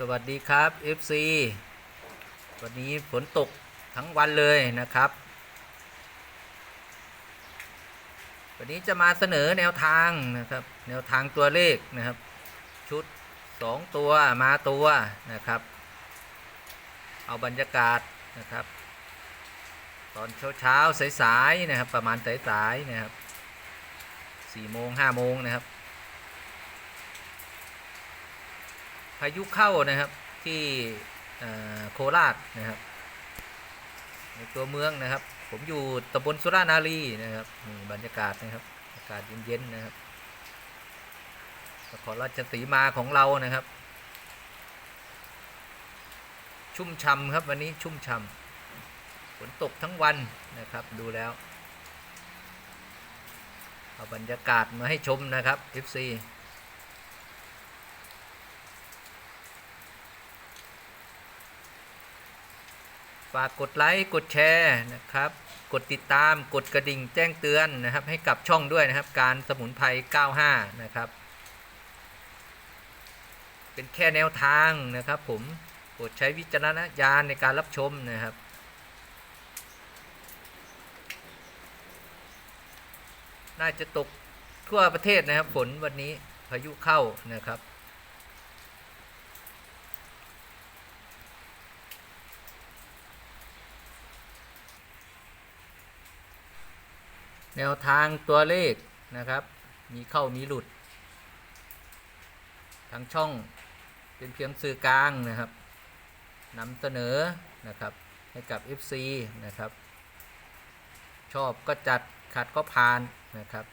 สวัสดีครับ FC วันนี้ฝนตกทั้งวันเลยนะครับ วันนี้จะมาเสนอแนวทางนะครับ แนวทางตัวเลขนะครับ ชุด 2 ตัวมาตัวนะครับ เอาบรรยากาศนะครับ ตอนเช้าเช้าๆสายๆนะครับ ประมาณสายๆนะครับ4โมง5โมงนะครับ พายุเข้านะครับที่โคราชนะครับ ในตัวเมืองนะครับ ผมอยู่ตำบลสุรานารีนะครับนี่บรรยากาศนะครับ อากาศเย็นๆนะครับนครราชสีมาของเรานะครับ ชุ่มช่ำครับวันนี้ชุ่มช่ำฝนตกทั้งวันนะครับ ดูแล้วเอาบรรยากาศมาให้ชมนะครับ FC ฝากกดไลค์กดแชร์นะครับ กดติดตามกดกระดิ่งแจ้งเตือนนะครับ ให้กับช่องด้วยนะครับ การสมุนไพร 95 นะครับ เป็นแค่แนวทางนะครับ ผมโปรดใช้วิจารณญาณในการรับชมนะครับน่าจะตกทั่วประเทศนะครับฝนวันนี้พายุเข้านะครับ แนวทางตัวเลขนะครับ มีเข้ามีหลุดทางช่องเป็นเพียงสื่อกลางนะครับนำเสนอนะครับให้กับ FC นะครับ ชอบก็จัดขัดก็ผ่านนะครับ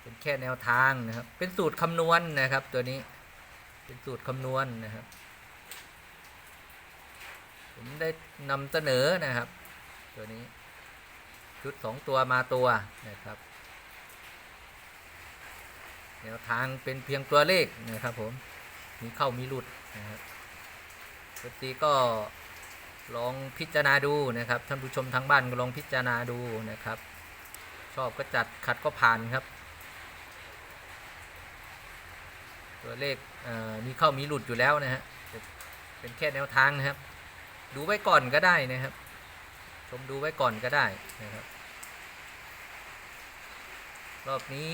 เป็นแค่แนวทางนะครับ เป็นสูตรคำนวณนะครับตัวนี้เป็นสูตรคำนวณนะครับ ผมได้นำเสนอนะครับ ตัวนี้ ชุด2ตัวมาตัวนะครับแนวทางเป็นเพียงตัวเลขนะครับผมมีเข้ามีหลุดนะครับปกติก็ลองพิจารณาดูนะครับท่านผู้ชมทางบ้านก็ลองพิจารณาดูนะครับ ชอบก็จัดขัดก็ผ่านครับ ตัวเลขเมีเข้ามีหลุดอยู่แล้วนะฮะเป็นแค่แนวทางนะครับ ดูไว้ก่อนก็ได้นะครับ ชมดูไว้ก่อนก็ได้นะครับ รอบนี้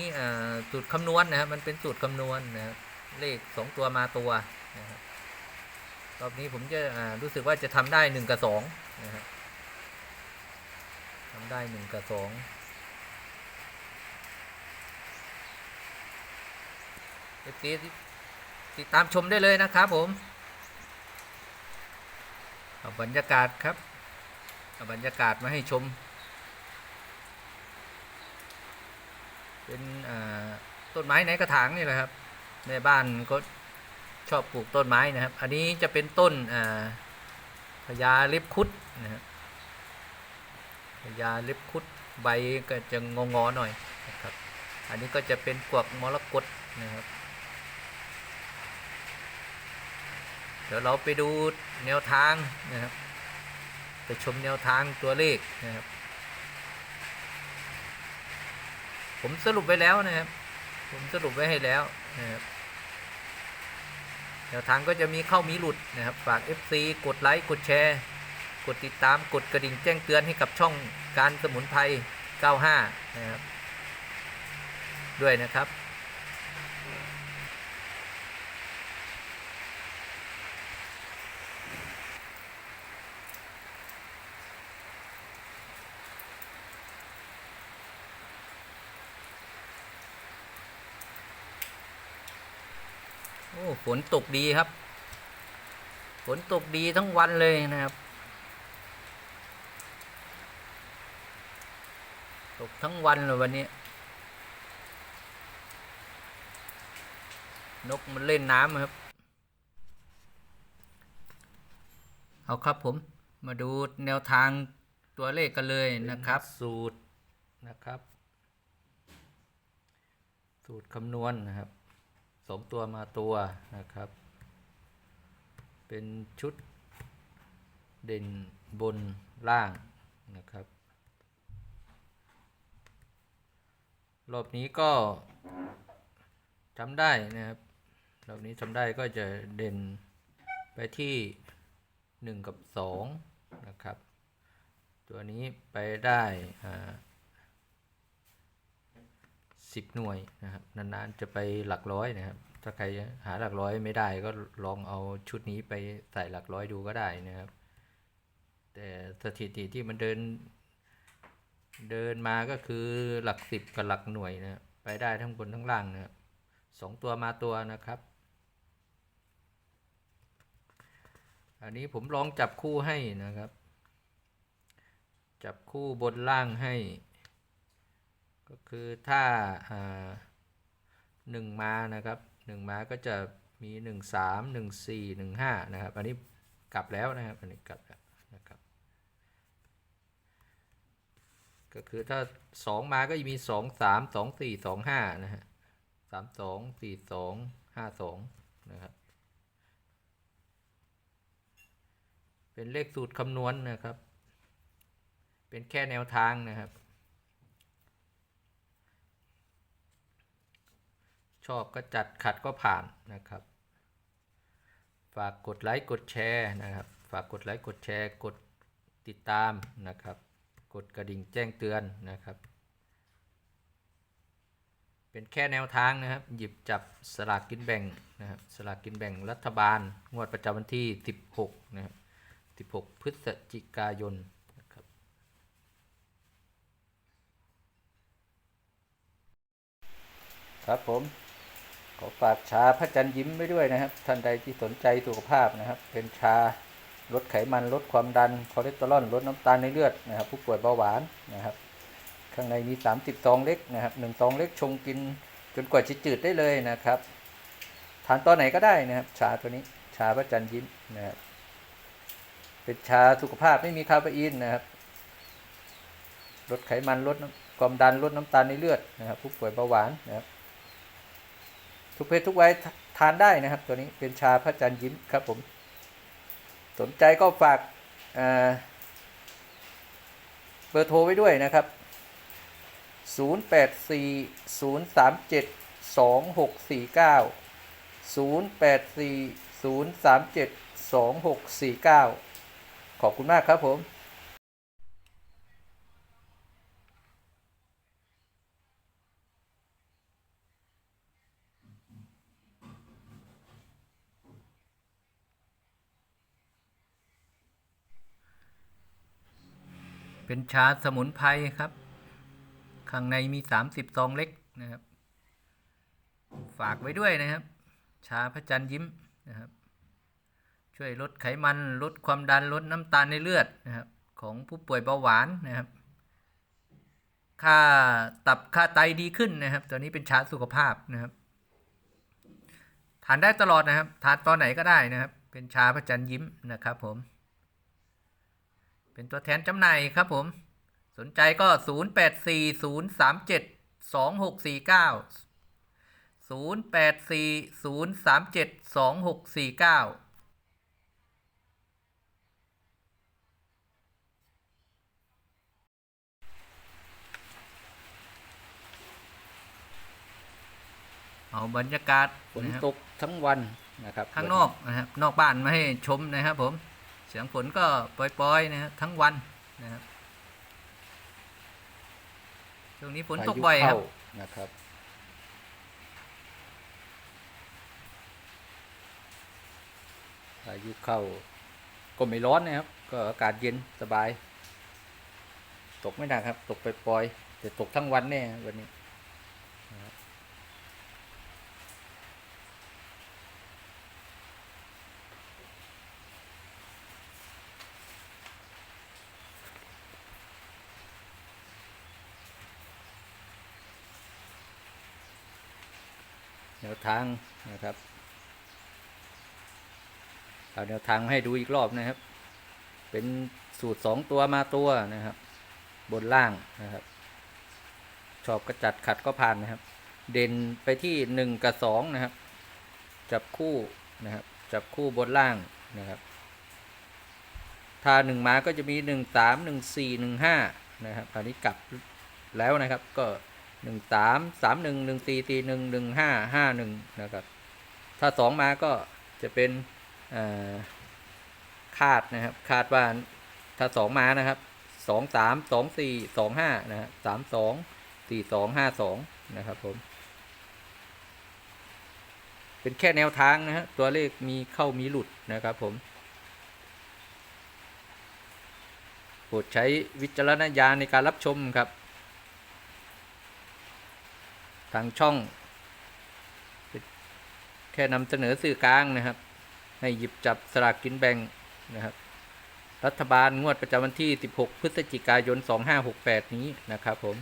สูตรคำนวณนะครับมันเป็นสูตรคำนวณนะครับเลขสองตัวมาตัวนะครับรอบนี้ผมจะรู้สึกว่าจะทำได้หนึ่งกับสองนะครับทำได้หนึ่งกับสองติดติดตามชมได้เลยนะครับผมเอาบรรยากาศครับเอาบรรยากาศมาให้ชม เป็นต้นไม้ในกระถางนี่แหละครับแม่บ้านก็ชอบปลูกต้นไม้นะครับ อันนี้จะเป็นต้นพญาเล็บคุดนะครับพญาเล็บคุดใบก็จะงองอๆหน่อยนะครับ อันนี้ก็จะเป็นกวกมรกตนะครับ เดี๋ยวเราไปดูแนวทางนะครับ ไปชมแนวทางตัวเลขนะครับ ผมสรุปไว้แล้วนะครับ ผมสรุปไว้ให้แล้วนะครับแนวทางก็จะมีเข้ามีหลุดนะครับ ฝาก FC กดไลค์ กดแชร์ กดติดตาม กดกระดิ่งแจ้งเตือนให้กับช่องการสมุนไพร 95 นะครับ ด้วยนะครับ โอ้ฝนตกดีครับ ฝนตกดีทั้งวันเลยนะครับ ตกทั้งวันเลยวันนี้ นกมันเล่นน้ำครับ เอาครับผมมาดูแนวทางตัวเลขกันเลยนะครับ สูตรนะครับ สูตรคำนวณนะครับ สมตัวมาตัวนะครับ เป็นชุดเด่นบนล่างนะครับ รอบนี้ก็ทำได้นะครับ รอบนี้ทำได้ก็จะเด่นไปที่ 1 กับ 2 นะครับ ตัวนี้ไปได้อ่า 10 หน่วยนะครับนานๆจะไปหลักร้อยนะครับ ถ้าใครหาหลักร้อยไม่ได้ก็ลองเอาชุดนี้ไปใส่หลักร้อยดูก็ได้นะครับ แต่สถิติที่มันเดิน เดินมาก็คือหลักสิบกับหลักหน่วยนะไปได้ทั้งบนทั้งล่างนะสองตัวมาตัวนะครับ อันนี้ผมลองจับคู่ให้นะครับ จับคู่บนล่างให้ ก็คือถ้าหนึ่งมานะครับหนึ่งมาก็จะมีหนึ่งสามหนึ่งสี่หนึ่งห้านะครับอันนี้กลับแล้วนะครับอันนี้กลับแล้วนะครับก็คือถ้าสองมาก็จะมีสองสามสองสี่สองห้านะฮะสามสองสี่สองห้าสองนะครับเป็นเลขสูตรคำนวณนนะครับ เป็นแค่แนวทางนะครับ ชอบก็จัดขัดก็ผ่านนะครับ ฝากกดไลค์กดแชร์นะครับ ฝากกดไลค์กดแชร์ กดติดตามนะครับ กดกระดิ่งแจ้งเตือนนะครับ เป็นแค่แนวทางนะครับ หยิบจับสลากกินแบ่งนะครับ สลากกินแบ่งรัฐบาล งวดประจำวันที่ 16 นะครับ 16 พฤศจิกายนนะครับครับผม ขอฝากชาพระจันทร์ยิ้มไว้ด้วยนะครับ ท่านใดที่สนใจสุขภาพนะครับ เป็นชาลดไขมันลดความดันคอเลสเตอรอลลดน้ำตาลในเลือดนะครับ ผู้ป่วยเบาหวานนะครับ ข้างในมี30ซองเล็กนะครับหนึ่งซองเล็กชงกินจนกว่าจะจืดได้เลยนะครับ ทานตอนไหนก็ได้นะครับ ชาตัวนี้ชาพระจันทร์ยิ้มนะครับเป็นชาสุขภาพไม่มีคาเฟอีนนะครับลดไขมันลดความดันลดน้ำตาลในเลือดนะครับ ผู้ป่วยเบาหวานนะครับ ทุกเพศทุกวัยทานได้นะครับ ตัวนี้เป็นชาพระจันทร์ยิ้มครับผม สนใจก็ฝากเบอร์โทรไว้ด้วยนะครับ 0840372649ขอบคุณมากครับผม เป็นชาสมุนไพรครับ ข้างในมี30ซองเล็กนะครับ ฝากไว้ด้วยนะครับ ชาพระจันทร์ยิ้มนะครับ ช่วยลดไขมัน ลดความดัน ลดน้ำตาลในเลือดนะครับ ของผู้ป่วยเบาหวานนะครับ ค่าตับค่าไตดีขึ้นนะครับ ตัวนี้เป็นชาสุขภาพนะครับทานได้ตลอดนะครับ ทานตอนไหนก็ได้นะครับ เป็นชาพระจันทร์ยิ้มนะครับผม เป็นตัวแทนจำหน่ายครับผม สนใจก็ 0 8 4 0 3 7 2 6 4 9 0 8 4 0 3 7 2 6 4 9เอาบรรยากาศฝนนะครับตกทั้งวันนะครับ ข้างนอกนะครับนอกบ้านมาให้ชมนะครับผม เสียงฝนก็ปล่อยๆนะครับทั้งวันนะครับช่วงนี้ฝนตกบ่อยครับนะครับพายุเข้าก็ไม่ร้อนนะครับ ก็อากาศเย็นสบาย ตกไม่หนักครับ ตกไปปล่อยๆแต่ตกทั้งวันแน่วันนี้ แนวทางนะครับเอาแนวทางให้ดูอีกรอบนะครับ เป็นสูตรสองตัวมาตัวนะครับ บนล่างนะครับ ชอบก็จัดขัดก็ผ่านนะครับ เด่นไปที่หนึ่งกับสองนะครับ จับคู่นะครับ จับคู่บนล่างนะครับ ถ้าหนึ่งมาก็จะมีหนึ่งสามหนึ่งสี่หนึ่งห้านะครับอันนี้กลับแล้วนะครับก็ หนึ่งสามสามหนึ่งหนึ่งสี่สี่หนึ่งหนึ่งห้าห้าหนึ่งนะครับ ถ้าสองมาก็จะเป็นคาดนะครับ คาดว่าถ้าสองมานะครับสองสามสองสี่สองห้านะฮะสามสองสี่สองห้าสองนะครับผม เป็นแค่แนวทางนะฮะตัวเลขมีเข้ามีหลุดนะครับผมโปรดใช้วิจารณญาณในการรับชมครับ ทางช่อง แค่นำเสนอสื่อกลางนะครับ ให้หยิบจับสลากกินแบ่งนะครับ รัฐบาลงวดประจำวันที่ 16 พฤศจิกายน 2568 นี้นะครับ ผม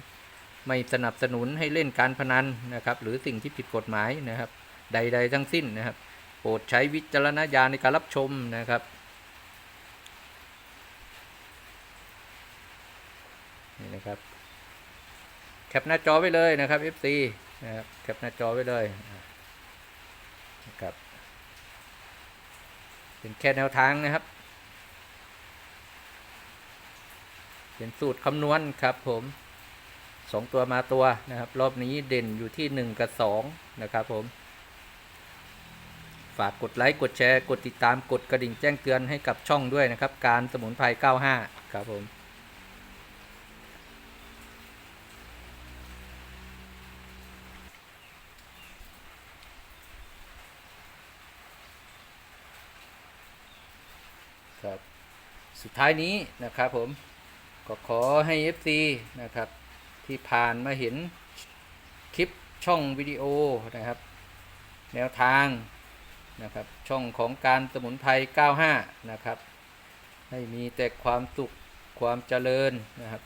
ไม่สนับสนุนให้เล่นการพนันนะครับ หรือสิ่งที่ผิดกฎหมายนะครับ ใด ๆ ทั้งสิ้นนะครับ โปรดใช้วิจารณญาณในการรับชมนะครับนี่นะครับ แคปหน้าจอไว้เลยนะครับ FC นะครับแคปหน้าจอไว้เลยนะครับเป็นแค่แนวทางนะครับ เป็นสูตรคำนวณครับผมสองตัวมาตัวนะครับ รอบนี้เด่นอยู่ที่หนึ่งกับสองนะครับผม ฝากกดไลค์ กดแชร์ กดติดตามกดกระดิ่งแจ้งเตือนให้กับช่องด้วยนะครับ การสมุนไพร 95 ครับผม สุดท้ายนี้นะครับผมก็ขอให้ FC นะครับที่ผ่านมาเห็นคลิปช่องวิดีโอนะครับ แนวทางนะครับช่องของการสมุนไพร 95 นะครับ ให้มีแต่ความสุขความเจริญนะครับ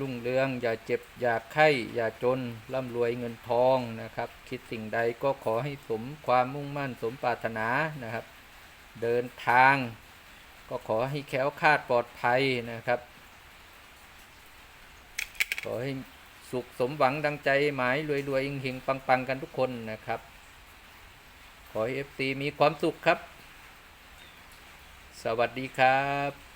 รุ่งเรืองอย่าเจ็บอย่าไข้อย่าจนร่ำรวยเงินทองนะครับ คิดสิ่งใดก็ขอให้สมความมุ่งมั่นสมปรารถนานะครับ เดินทาง ก็ขอให้แค้วคาดปลอดภัยนะครับ ขอให้สุขสมหวังดังใจหมายรวยรวยๆเฮงๆปังกันทุกคนนะครับ ขอให้เอฟซีมีความสุขครับ สวัสดีครับ